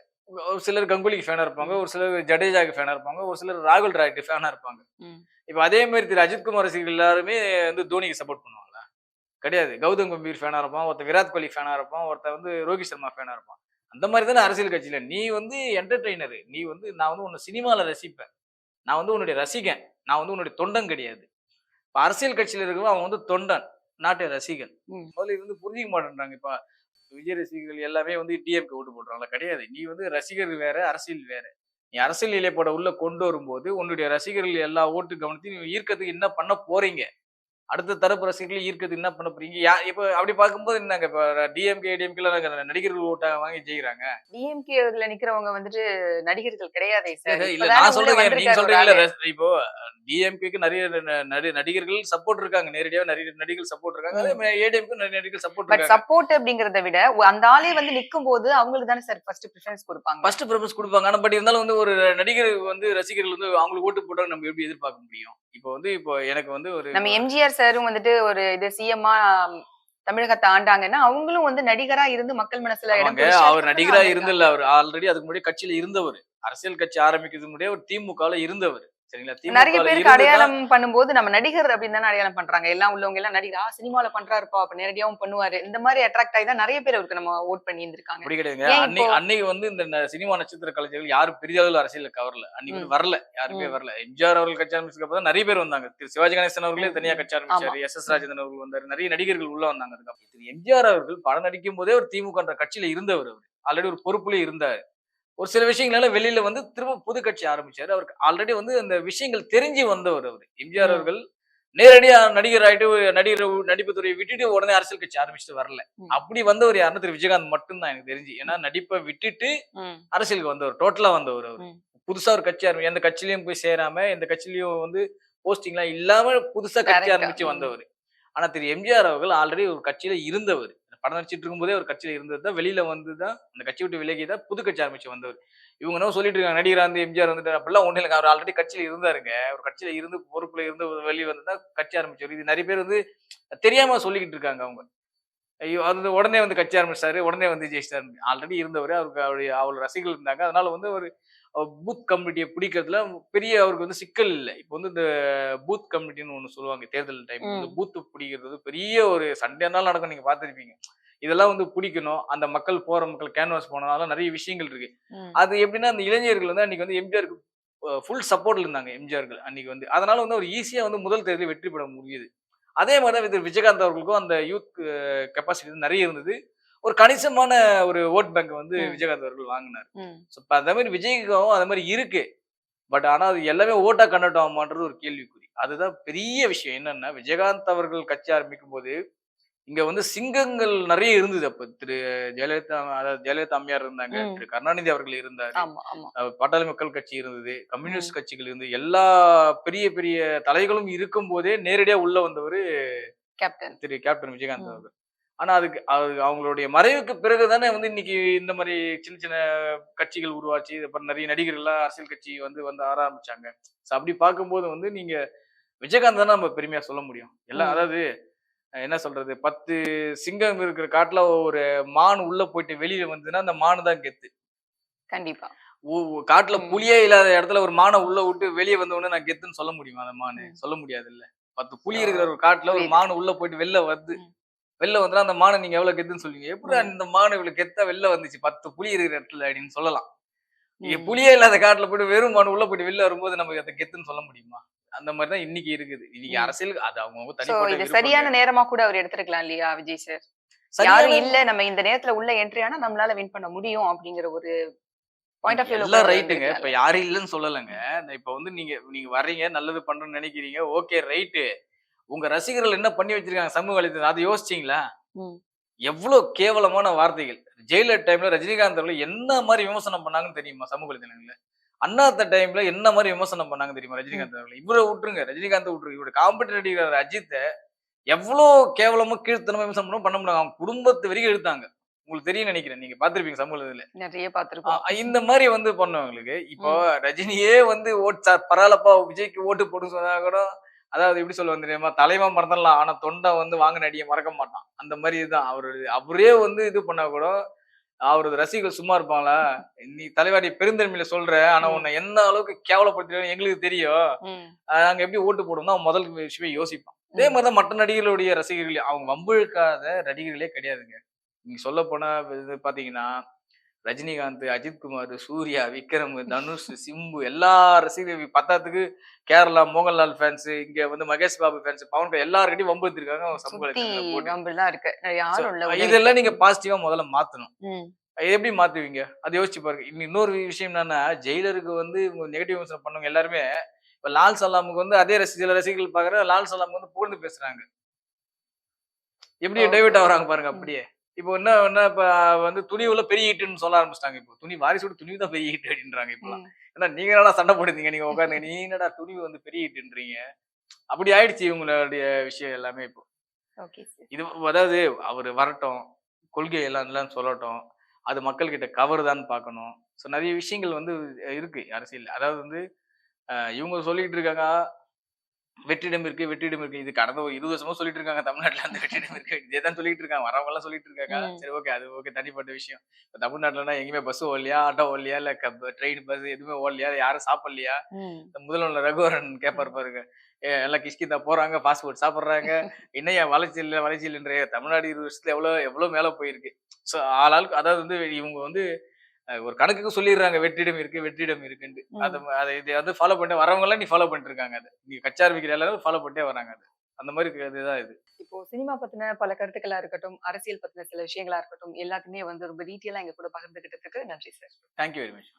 Speaker 1: ஒரு சிலர் கங்குலிக்கு ஃபேனா இருப்பாங்க ஒரு சிலர் ஜடேஜாக்கு ஃபேனா இருப்பாங்க ஒரு சிலர் ராகுல் டிராவிட் ஃபேனா இருப்பாங்க. இப்ப அதே மாதிரி திரு அஜித்குமார் ரசிகர்கள் எல்லாருமே வந்து தோனிக்கு சப்போர்ட் பண்ணுவாங்களா கிடையாது. கௌதம் கம்பீர் ஃபேனா இருப்பான் ஒருத்தன் விராட் கோலி ஃபேனா இருப்பான் ஒருத்தன் வந்து ரோஹித் சர்மா ஃபேனா இருப்பான். அந்த மாதிரி தானே அரசியல் கட்சியில. நீ வந்து என்டர்டெய்னர் நீ வந்து நான் வந்து உன்னை சினிமால ரசிப்பேன். நான் வந்து உன்னுடைய ரசிகன். நான் வந்து உன்னுடைய தொண்டன் கிடையாது. இப்ப அரசியல் கட்சியில இருக்கிறவன் அவன் வந்து தொண்டன் நாட்டு ரசிகன். முதல்ல இது வந்து புரிஞ்சிக்க மாட்டேன்றாங்க. இப்ப விஜய் ரசிகர்கள் எல்லாமே வந்து டிஎம்கே ஓட்டு போடுறாங்களா? கிடையாது. நீ வந்து ரசிகர் வேற அரசியல் வேற. நீ அரசியல் நிலைப்பாட உள்ள கொண்டு வரும்போது உன்னுடைய ரசிகர்கள் எல்லா ஓட்டு கவனத்தையும் நீ ஈர்க்கிறதுக்கு என்ன பண்ண போறீங்க? அடுத்த தரப்பு ரசிகர்கள் ஈர்க்கிறது என்ன பண்ண போறீங்க? யா இப்ப அப்படி பார்க்கும்போது என்னங்க? இப்ப டிஎம்கே ஏடிஎம்கே நடிகர்கள் ஓட்டா வாங்கி ஜெயிக்கிறாங்க.
Speaker 2: டிஎம்கேல நிக்கிறவங்க வந்துட்டு நடிகர்கள் கிடையாதே சார்.
Speaker 1: இல்ல நான் சொல்றேங்க நீங்க சொல்றீங்கல்ல இப்போ டிஎம்கேக்கு நிறைய நடிகர்கள் சப்போர்ட் இருக்காங்க. நேரடியாக நிறைய நடிகர்கள் சப்போர்ட் இருக்காங்க. அதே ஏடிஎம்க்கு நிறைய நடிகர்கள் சப்போர்ட் இருக்காங்க.
Speaker 2: சப்போர்ட் அப்படிங்கறத விட அந்த ஆளே வந்து நிக்கும் போது அவங்களுக்கு தானே சார் ஃபர்ஸ்ட் ப்ரிஃபரன்ஸ் கொடுப்பாங்க?
Speaker 1: ஃபர்ஸ்ட் ப்ரிஃபரன்ஸ் கொடுப்பாங்க. ஆனா பட் இருந்தாலும் வந்து ஒரு நடிகர் வந்து ரசிகர்கள் வந்து அவங்களுக்கு ஓட்டு போட்டாங்க நம்ம எப்படி எதிர்பார்க்க முடியும்? இப்போ வந்து இப்போ எனக்கு வந்து ஒரு
Speaker 2: நம்ம எம்ஜிஆர் சாரும் வந்துட்டு ஒரு இது சிஎம்மா தமிழகத்தை ஆண்டாங்கன்னா அவங்களும் வந்து நடிகரா இருந்து மக்கள் மனசுல இடம்
Speaker 1: அவர் நடிகரா இருந்தில்ல அவர். ஆல்ரெடி அதுக்கு முன்னாடி கட்சியில இருந்தவர். அரசியல் கட்சி ஆரம்பிக்கிறதுக்கு முன்னாடி அவர் திமுகல இருந்தவர். சரிங்களா?
Speaker 2: நிறைய பேருக்கு அடையாளம் பண்ணும்போது நம்ம நடிகர் அப்படின்னு தானே அடையாளம் பண்றாங்க. எல்லாம் உள்ளவங்க எல்லாம் நடிகர் ஆ சினிமால பண்றாருப்பா அப்ப நேரடியாவும் பண்ணுவாரு. இந்த மாதிரி அட்ராக்ட் ஆகி தான் நிறைய பேர் அவருக்கு நம்ம ஓட் பண்ணி இருந்திருக்காங்க.
Speaker 1: அப்படி கிடையாதுங்க.
Speaker 2: ஏன்
Speaker 1: அன்னைக்கு வந்து இந்த சினிமா நட்சத்திர கலைஞர்கள் யாரும் பெரிய அளவில் அரசியல் கவரல. அன்னைக்கு வரல. யாருமே. வரல. எம்ஜிஆர் அவர்கள் கட்சி ஆரம்பிச்சதுக்கு அப்புறம் நிறைய பேர் வந்தாங்க. திரு சிவாஜி கணேசன் அவர்களே தனியா. கட்சி ஆரம்பிச்சாரு. எஸ் எஸ் ராஜேந்திரன் அவர்கள் வந்தாரு. நிறைய நடிகர்கள் உள்ள வந்தாங்க. அதுக்கப்புறம் எம்ஜிஆர் அவர்கள் படம் நடிக்கும் போதே ஒரு திமுகன்ற கட்சியில இருந்தவர் அவர். ஆல்ரெடி ஒரு பொறுப்புல இருந்தார். ஒரு சில விஷயங்களால வெளியில வந்து திரும்ப புது கட்சி ஆரம்பிச்சாரு. அவருக்கு ஆல்ரெடி வந்து அந்த விஷயங்கள் தெரிஞ்சு வந்தவர் அவர். எம்ஜிஆர். அவர்கள் நேரடியா நடிகர் ஆயிட்டு நடிகர் நடிப்பு துறையை விட்டுட்டு உடனே அரசியல் கட்சி ஆரம்பிச்சுட்டு வரல. அப்படி வந்தவர் யாருன்னா திரு விஜயகாந்த் மட்டும்தான் எனக்கு தெரிஞ்சு. ஏன்னா நடிப்பை விட்டுட்டு அரசியலுக்கு வந்தவர் டோட்டலா வந்தவர் அவர். புதுசா ஒரு கட்சி ஆரம்பி எந்த கட்சியிலயும் போய் சேராம எந்த கட்சியிலயும் வந்து போஸ்டிங்லாம் இல்லாம புதுசா கட்சி ஆரம்பிச்சு. வந்தவர். ஆனா திரு. எம்ஜிஆர் அவர்கள் ஆல்ரெடி ஒரு கட்சியில இருந்தவர். படம் நடிச்சிட்டு இருக்கும்போதே ஒரு கட்சியில் இருந்தது தான். வெளியில வந்து தான் அந்த கட்சி விட்டு விலகி தான் புது கட்சி ஆரம்பிச்சு வந்தவர். இவங்க என்ன சொல்லிட்டு இருக்காங்க நடிகர் வந்து எம்ஜிஆர் வந்துட்டு அப்படிலாம் ஒன்றும் இல்லைங்க. அவர் ஆல்ரெடி கட்சியில் இருந்தாருங்க. ஒரு கட்சியில் இருந்து பொறுப்புல இருந்து வெளியே வந்து தான் கட்சி ஆரம்பிச்சவர் இது நிறைய பேர் வந்து தெரியாம சொல்லிக்கிட்டு இருக்காங்க அவங்க. ஐயோ அது உடனே வந்து கட்சி ஆரம்பிச்சாரு உடனே வந்து ஜெயிச்சிட்டாரு. ஆல்ரெடி இருந்தவர். அவருக்கு அவருடைய அவ்வளோ ரசிகர்கள் இருந்தாங்க. அதனால வந்து ஒரு பூத் கமிட்டியை பிடிக்கிறதுல பெரிய அவருக்கு வந்து சிக்கல் இல்லை. இப்போ வந்து இந்த பூத் கமிட்டின்னு ஒன்று சொல்லுவாங்க தேர்தல் டைம் வந்து
Speaker 2: ம்.
Speaker 1: பூத் பிடிக்கிறது பெரிய ஒரு சண்டைனாலும் நடக்கும் நீங்க பார்த்திருப்பீங்க. இதெல்லாம் வந்து பிடிக்கணும் அந்த மக்கள் போற மக்கள் கேன்வாஸ் போனனால நிறைய விஷயங்கள் இருக்கு. அது எப்படின்னா அந்த இளைஞர்கள் வந்து அன்னைக்கு வந்து எம்ஜிஆருக்கு ஃபுல் சப்போர்ட்ல இருந்தாங்க எம்ஜிஆர்கள் அன்னைக்கு வந்து. அதனால வந்து ஒரு ஈஸியா வந்து முதல் தேர்தலில் வெற்றி பெற முடியுது. அதே மாதிரி தான் விஜயகாந்த் அவர்களுக்கும் அந்த யூத் கெப்பாசிட்டி நிறைய இருந்தது. ஒரு கணிசமான ஒரு ஓட் பேங்க் வந்து. விஜயகாந்த் அவர்கள் வாங்கினார். ஸோ இப்போ அதே மாதிரி விஜய்க்கும் அது மாதிரி இருக்கு. பட் ஆனா அது எல்லாமே ஓட்டா கன்வெர்ட் ஆகுமான்றது ஒரு கேள்விக்குறி. அதுதான் பெரிய விஷயம். என்னன்னா விஜயகாந்த் அவர்கள் கட்சி ஆரம்பிக்கும் போது இங்க வந்து சிங்கங்கள் நிறைய இருந்தது. அப்ப திரு ஜெயலலிதா அதாவது ஜெயலலிதா அம்மையார் இருந்தாங்க. திரு கருணாநிதி அவர்கள் இருந்தாரு. பாட்டாளி மக்கள் கட்சி இருந்தது கம்யூனிஸ்ட் கட்சிகள் இருந்தது. எல்லா பெரிய பெரிய தலைகளும் இருக்கும் போதே நேரடியா உள்ள வந்தவர்
Speaker 2: கேப்டன்.
Speaker 1: திரு கேப்டன் விஜயகாந்த். அவர்கள். ஆனா அதுக்கு அது அவங்களுடைய மறைவுக்கு பிறகு தானே வந்து இன்னைக்கு இந்த மாதிரி சின்ன சின்ன கட்சிகள் உருவாச்சு அப்புறம் நிறைய நடிகர்கள்லாம் அரசியல் கட்சி வந்து வந்து ஆரம்பிச்சாங்க ஸோ அப்படி பார்க்கும்போது வந்து நீங்க விஜயகாந்த் தானே நம்ம பெருமையா சொல்ல முடியும் எல்லாம். அதாவது என்ன சொல்றது பத்து சிங்கம் இருக்கிற காட்டுல ஒரு மான் உள்ள போயிட்டு வெளியில வந்ததுன்னா அந்த மானு தான் கெத்து
Speaker 2: கண்டிப்பா
Speaker 1: காட்டுல. புலியே இல்லாத இடத்துல ஒரு மானை உள்ள விட்டு வெளியே வந்த உடனே நான் கெத்துன்னு சொல்ல முடியுமா அந்த மானு. சொல்ல முடியாது இல்ல பத்து புலி இருக்கிற ஒரு காட்டுல ஒரு. மானு உள்ள போயிட்டு வெளில வருது
Speaker 2: ம்.
Speaker 1: வெளில வந்தா அந்த மானை நீங்க எவ்வளவு கெத்துன்னு சொல்லுவீங்க. எப்படி. அந்த மானு இவ்வளவு கெத்தா வெளில வந்துச்சு? பத்து புலி இருக்கிற இடத்துல அப்படின்னு சொல்லலாம். இங்க
Speaker 2: ம்.
Speaker 1: புலியே இல்லாத காட்டுல போயிட்டு வெறும் மானு உள்ள போயிட்டு வெளில வரும்போது நமக்கு அதை கெத்துன்னு சொல்ல முடியுமா? அந்த மாதிரி தான் இன்னைக்கு இருக்குது. இன்னைக்கு. அரசியல் அது அவங்க விருப்பங்க.
Speaker 2: சரியான நேரமா கூட அவர் எடுத்திருக்கலாம் இல்லையா விஜய் சார் யாரும் இல்ல நம்ம இந்த நேரத்துல உள்ள என்ட்ரி ஆனா நம்மளால வின் பண்ண முடியும் அப்படிங்கிற ஒரு பாயிண்ட் ஆஃப் வியூல
Speaker 1: ரைட்டுங்க இப்ப யாரும் இல்லைன்னு சொல்லலைங்க. இப்ப வந்து நீங்க நீங்க வர்றீங்க நல்லது பண்றேன்னு நினைக்கிறீங்க ஓகே ரைட்டு உங்க ரசிகர்கள் என்ன பண்ணி வச்சிருக்காங்க? சமூக வலைத்தளம் அதை யோசிச்சீங்களா. எவ்வளவு கேவலமான வார்த்தைகள். ஜெயிலர் டைம்ல ரஜினிகாந்த் அவர்கள் என்ன மாதிரி விமர்சனம் பண்ணாங்கன்னு தெரியுமா சமூக வலைத்தளங்கள்ல? அண்ணாத்த டைம்ல என்ன மாதிரி விமர்சனம் பண்ணாங்க தெரியுமா ரஜினிகாந்த் அவர்கள்? இவரை விட்டுருங்க. ரஜினிகாந்த் விட்டுருங்க. இவரோட காம்படி நடிகர் அஜித்தை எவ்வளவு கேவலமா கீழ்த்தனமா விமர்சனம் பண்ணவும் பண்ண முடியாது அவங்க குடும்பத்து வரைக்கும் எடுத்தாங்க. உங்களுக்கு தெரியும் நினைக்கிறேன். நீங்க பாத்திருப்பீங்க சமூக வலைதளத்துல
Speaker 2: நிறைய பாத்திருக்கோம்
Speaker 1: ஆ, இந்த மாதிரி வந்து பண்ணவங்களுக்கு இப்போ ரஜினியே வந்து ஓட் சார் பரவாயில்லப்பா விஜய்க்கு ஓட்டு போட்டு சொன்னா கூட அதாவது எப்படி சொல்லுவாங்க தெரியுமா? தலைவன் மறந்துடலாம். ஆனா தொண்டை வந்து வாங்க நடிகை மறக்க மாட்டான். அந்த மாதிரி தான் அவரு அவரே வந்து இது பண்ணா கூட அவரது ரசிகர்கள் சும்மா இருப்பாங்களா? நீ தலைவாரி பெருந்தன்மையில சொல்ற. ஆனா. உன்னை எந்த அளவுக்கு கேவலப்படுத்துறேன்னு எங்களுக்கு தெரியும். நாங்க எப்படி ஓட்டு போடுவோம்னா அவன் முதல் விஷயம் யோசிப்பான். அதே
Speaker 2: ம்.
Speaker 1: மாதிரிதான் மற்ற நடிகர்களுடைய ரசிகர்கள். அவங்க வம்பிழுக்காத நடிகர்களே கிடையாதுங்க. நீங்க சொல்ல போனா இது பாத்தீங்கன்னா ரஜினிகாந்த் அஜித்குமார் சூர்யா விக்ரம் தனுஷ் சிம்பு எல்லா ரசிகர்கள் பத்தாத்துக்கு கேரளா மோகன்லால் ஃபேன்ஸ் இங்க வந்து மகேஷ் பாபு ஃபேன்ஸ் பவன் கல்யாண் எல்லார்கிட்டயும் வம்பு எடுத்திருக்காங்க அவங்க சமூக
Speaker 2: சுத்தி
Speaker 1: வலைத்தளங்கள்ல போட்டு.
Speaker 2: வம்பில் தான் இருக்கு யாரும் இல்ல
Speaker 1: So,
Speaker 2: உதவி.
Speaker 1: இதெல்லாம் நீங்க பாசிட்டிவா முதல்ல மாத்தணும். அது எப்படி மாத்துவீங்க அதை யோசிச்சு பாருங்க இன்னும் இன்னொரு விஷயம் என்னன்னா ஜெயிலருக்கு வந்து நெகட்டிவ் விமர்சனம் பண்ணவங்க எல்லாருமே இப்ப லால் சலாமுக்கு வந்து அதே ரசி சில ரசிகர்கள் பாக்குற லால் சலாமுக்கு வந்து புகழ்ந்து பேசுறாங்க எப்படி. டைவர்ட் ஆகுறாங்க பாருங்க. அப்படியே இப்போ என்ன என்ன இப்ப வந்து துணிவுல பெரிய ஹிட்னு சொல்ல ஆரம்பிச்சிட்டாங்க. இப்போ துணி வாரிசோட துணிவு தான் பெரிய ஹிட் அப்படின்றாங்க இப்பெல்லாம்
Speaker 2: ம்.
Speaker 1: ஏன்னா நீங்க என்னடா சண்டை போடுறீங்க நீங்க உட்காந்து நீ என்னடா துணிவு வந்து பெரிய ஹிட்ன்றீங்க அப்படி ஆயிடுச்சு இவங்களுடைய விஷயம் எல்லாமே இப்போ. இது அதாவது அவர் வரட்டும் கொள்கை எல்லாம் எல்லாம் சொல்லட்டும் அது மக்கள்கிட்ட கவருதான்னு பார்க்கணும். ஸோ நிறைய விஷயங்கள் வந்து இருக்கு அரசியல் அதாவது வந்து இவங்க சொல்லிட்டு இருக்காங்க வெற்றிடம் இருக்கு வெற்றிடம் இருக்கு. இது கடந்த ஒரு இருபது வருஷமா சொல்லிட்டு இருக்காங்க தமிழ்நாட்டுல அந்த வெற்றிடம் இருக்கு. இதே தான் சொல்லிட்டு இருக்காங்க. வரவங்க எல்லாம் சொல்லிட்டு இருக்காங்க. சரி ஓகே அது ஓகே தனிப்பட்ட விஷயம். இப்ப தமிழ்நாட்டுலனா எங்கேயுமே பஸ் ஓடலையா ஆட்டோ ஓடலையா இல்ல ட்ரெயின் பஸ் எதுவுமே ஓடலையா யாரும் சாப்பிடலையா. இந்த முதல்வர் ரகுவரன் கேட்பாரு பாருங்க. எல்லாம் கிஷ்கிந்தா போறாங்க பாஸ்போர்ட் சாப்பிடுறாங்க. என்னையா வளர்ச்சி இல்லை வளர்ச்சி இல்லைன்ற தமிழ்நாடு இருபது வருஷத்துல எவ்வளவு எவ்வளவு மேல போயிருக்கு. ஸோ ஆளாளுக்கு அதாவது வந்து இவங்க வந்து ஒரு கணக்குக்கு சொல்லிடுறாங்க வெற்றிடம் இருக்கு வெற்றிடம் இருக்குன்ட்டு.
Speaker 2: ம்.
Speaker 1: அதை அதை இதை வந்து ஃபாலோ பண்ணி வரவங்க எல்லாம் நீ ஃபாலோ பண்ணிட்டு இருக்காங்க அது. நீ கச்சா ஆரம்பிக்கிற எல்லாரும் ஃபாலோ பண்ணிட்டே வராங்க அது. அந்த மாதிரி இதுதான் இது.
Speaker 2: இப்போ சினிமா பத்தின பல கருத்துக்களா இருக்கட்டும் அரசியல் பத்தின சில விஷயங்களா இருக்கட்டும் எல்லாத்தையுமே வந்து ரொம்ப டீட்டெயிலா எங்க கூட பகிர்ந்துகிட்டதுக்கு நன்றி சார்
Speaker 1: தேங்க்யூ வெரி மச்